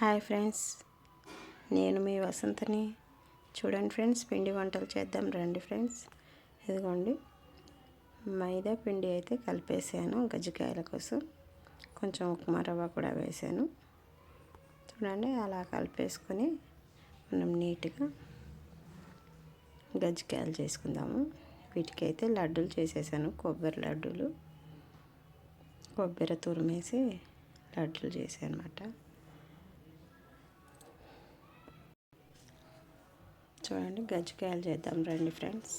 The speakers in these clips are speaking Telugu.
Hi friends. నేను మీ వసంతని. చూడండి ఫ్రెండ్స్ పిండి వంటలు చేద్దాం రండి ఫ్రెండ్స్. ఇదిగోండి. మైదా పిండి అయితే కలిపేసాను గజ్జికాయల కోసం. కొంచెం ఉప్మా రవ్వ కూడా వేసాను. చూడండి అలా కలిపేసుకొని మనం నీట్గా గజ్జికాయలు చేసుకుందాము. వీటికి అయితే లడ్డూలు చేసేసాను కొబ్బరి లడ్డూలు. కొబ్బరి తురిమేసి లడ్డూలు చేసాను అనమాట చూడండి గజ్జికాయలు చేద్దాం రండి ఫ్రెండ్స్.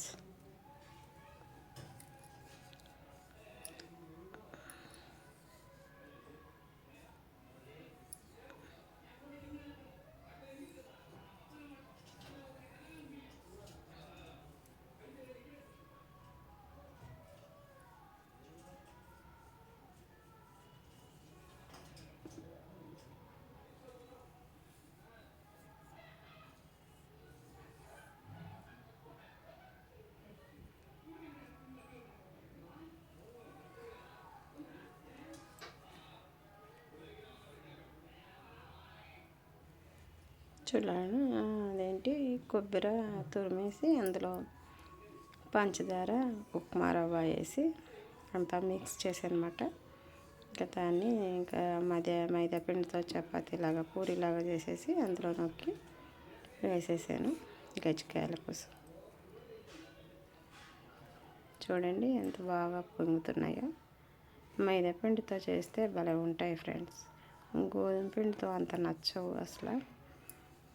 చూడండి అదేంటి? కొబ్బరి తురిమేసి అందులో పంచదార ఉప్మా రవ్వ వేసి అంతా మిక్స్ చేసానమాట ఇంకా దాన్ని ఇంకా మధ్య మైదా పిండితో చపాతీలాగా పూరిలాగా చేసేసి అందులో నొక్కి వేసేసాను గజ్జికాయల కోసం చూడండి ఎంత బాగా పొంగుతున్నాయో. మైదా పిండితో చేస్తే భలే ఉంటాయి ఫ్రెండ్స్ గోధుమ పిండితో అంత నచ్చవు అసలు.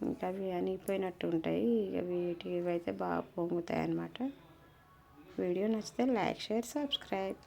ఇంకా అవి అనిగిపోయినట్టు ఉంటాయి. ఇక వీటి అయితే బాగా పొంగుతాయి అన్నమాట వీడియో నచ్చితే లైక్ షేర్ సబ్స్క్రైబ్.